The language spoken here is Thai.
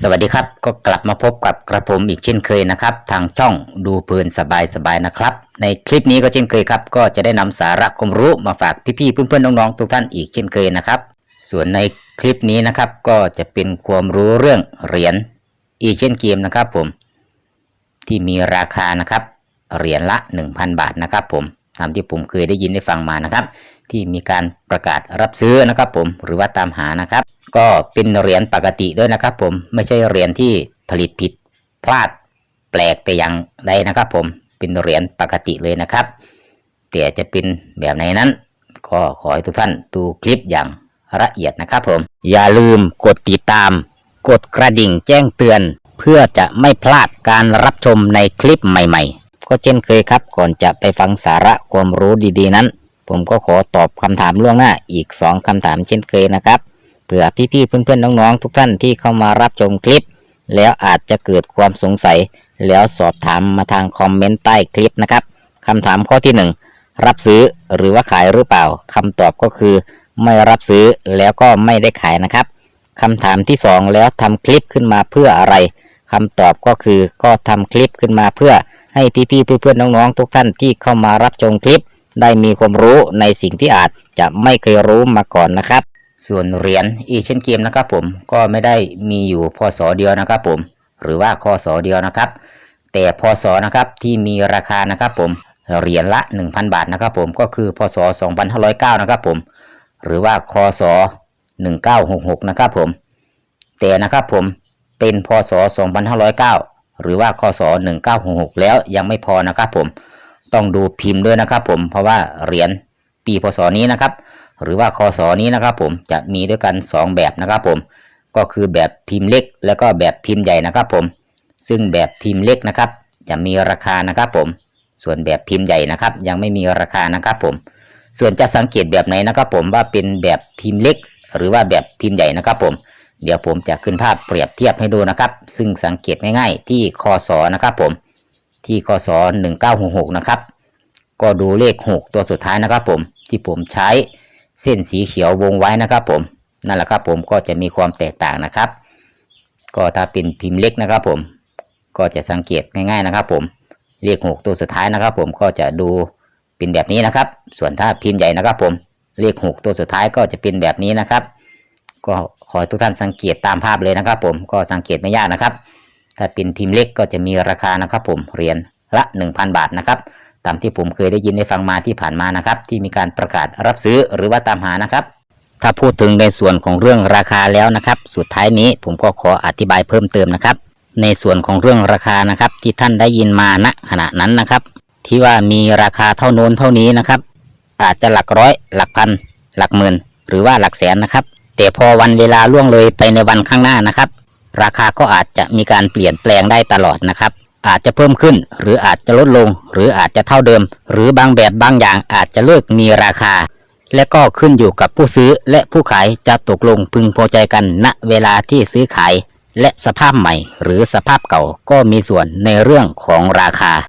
สวัสดีครับก็กลับมาพบกับกระผมอีกเช่นเคยนะครับ ทางช่องดูเพลินสบายสบายนะครับ ในคลิปนี้ก็เช่นเคยครับ ก็จะได้นำสาระความรู้มาฝากพี่ๆเพื่อนๆน้องๆทุกท่านอีกเช่นเคยนะครับ ส่วนในคลิปนี้นะครับ ก็จะเป็นความรู้เรื่องเหรียญอีเช่นเกมนะครับ ผม ที่มีราคานะครับเหรียญละ 1,000 บาทนะครับ ผมตามที่ผมเคยได้ยินได้ฟังมานะครับ ที่มีการประกาศรับซื้อนะครับ ผมหรือว่าตามหานะครับ ก็เป็นเหรียญปกติด้วยนะครับ ผมไม่ใช่เหรียญที่ผลิตผิดพลาดแปลกแต่อย่างใดนะครับ ผมเป็นเหรียญปกติเลยนะครับ แต่จะเป็นแบบไหนนั้น ก็ขอให้ทุกท่านดูคลิปอย่างละเอียดนะครับ ผม อย่าลืมกดติดตาม กดกระดิ่งแจ้งเตือน เพื่อจะไม่พลาดการรับชมในคลิปใหม่ ๆ ก็เช่นเคยครับ ก่อนจะไปฟังสาระความรู้ดีๆนั้น ผมก็ขอตอบคำถามล่วงหน้าอีก 2คำถามเช่นเคยนะครับ เผื่อพี่ๆเพื่อนๆน้องๆทุกท่านที่เข้ามารับชมคลิป แล้วอาจจะเกิดความสงสัย แล้วสอบถามมาทางคอมเมนต์ใต้คลิปนะครับคำถามข้อที่หนึ่งรับซื้อหรือว่าขายหรือเปล่าคำตอบก็คือ ไม่รับซื้อแล้วก็ไม่ได้ขายนะครับคำถามที่สองแล้วทำคลิปขึ้นมาเพื่ออะไรคำตอบก็คือก็ทำคลิปขึ้นมาเพื่อให้พี่ๆเพื่อนๆน้องๆทุกท่านที่เข้ามารับชมคลิป ได้มีความรู้ในสิ่งที่อาจจะไม่เคยรู้มาก่อนนะครับ ส่วนเหรียญอีเชนเกมนะครับผมก็ไม่ได้มีอยู่พศเดียวนะครับผมหรือว่าคศเดียวนะครับ แต่พศนะครับที่มีราคานะครับผมเหรียญละ 1,000 บาทนะครับผมก็คือพศ 2509 นะครับผมหรือว่าคศ 1966 นะครับผมแต่นะครับผมเป็นพศ 2509 หรือว่าคศ 1966 แล้วยังไม่พอนะครับผมต้องดูพิมพ์ด้วยนะครับผมเพราะว่าเหรียญ ปีพศนี้นะครับ หรือว่าคศนี้นะครับ ผมจะมีด้วยกัน 2 แบบนะครับ ผมก็คือแบบพิมพ์เล็ก แล้วก็แบบพิมพ์ใหญ่นะครับ ผม ซึ่งแบบพิมพ์เล็กนะครับ จะมีราคานะครับ ผม ส่วนแบบพิมพ์ใหญ่นะครับ ยังไม่มีราคานะครับผม ส่วนจะสังเกตแบบไหนนะครับ ผมว่าเป็นแบบพิมพ์เล็ก หรือว่าแบบพิมพ์ใหญ่นะครับผมเดี๋ยวผมจะขึ้นภาพเปรียบเทียบให้ดูนะครับ ซึ่งสังเกตง่ายๆที่คศนะครับผม ที่คศ1966 นะครับ ก็ดูเลข 6 ตัวสุดท้ายนะครับผม ที่ผมใช้เส้นสีเขียววงไว้นะครับผมนั่นแหละครับผมก็จะมีความแตกต่างนะครับ ก็ถ้าเป็นพิมพ์เล็กนะครับผมก็จะสังเกตง่ายๆนะครับผมเลข6ตัวสุดท้ายนะครับผมก็จะดูเป็นแบบนี้นะครับ ส่วนถ้าพิมพ์ใหญ่นะครับผมเลข6ตัวสุดท้ายก็จะเป็นแบบนี้นะครับ ก็ขอให้ทุกท่านสังเกตตามภาพเลยนะครับผมก็สังเกตไม่ยากนะครับ ถ้าเป็นพิมพ์เล็กก็จะมีราคานะครับผมเหรียญละ 1,000 บาทนะครับ ตามที่ผมเคยได้ยินได้ฟังมาที่ผ่านมานะครับ ที่มีการประกาศรับซื้อหรือว่าตามหานะครับ ถ้าพูดถึงในส่วนของเรื่องราคาแล้วนะครับ สุดท้ายนี้ผมก็ขออธิบายเพิ่มเติมนะครับ ในส่วนของเรื่องราคานะครับ ที่ท่านได้ยินมาณขณะนั้นนะครับ ที่ว่ามีราคาเท่าโน้นเท่านี้นะครับ อาจจะหลักร้อย หลักพัน หลักหมื่น หรือว่าหลักแสนนะครับ แต่พอวันเวลาล่วงเลยไปในวันข้างหน้านะครับ ราคาก็อาจจะมีการเปลี่ยนแปลงได้ตลอดนะครับ อาจจะเพิ่มขึ้น หรืออาจจะลดลง หรืออาจจะเท่าเดิม หรือบางแบบบางอย่างอาจจะเลิกมีราคา และก็ขึ้นอยู่กับผู้ซื้อและผู้ขายจะตกลงพึงพอใจกันณเวลาที่ซื้อขาย และสภาพใหม่ หรือสภาพเก่าก็มีส่วนในเรื่องของราคา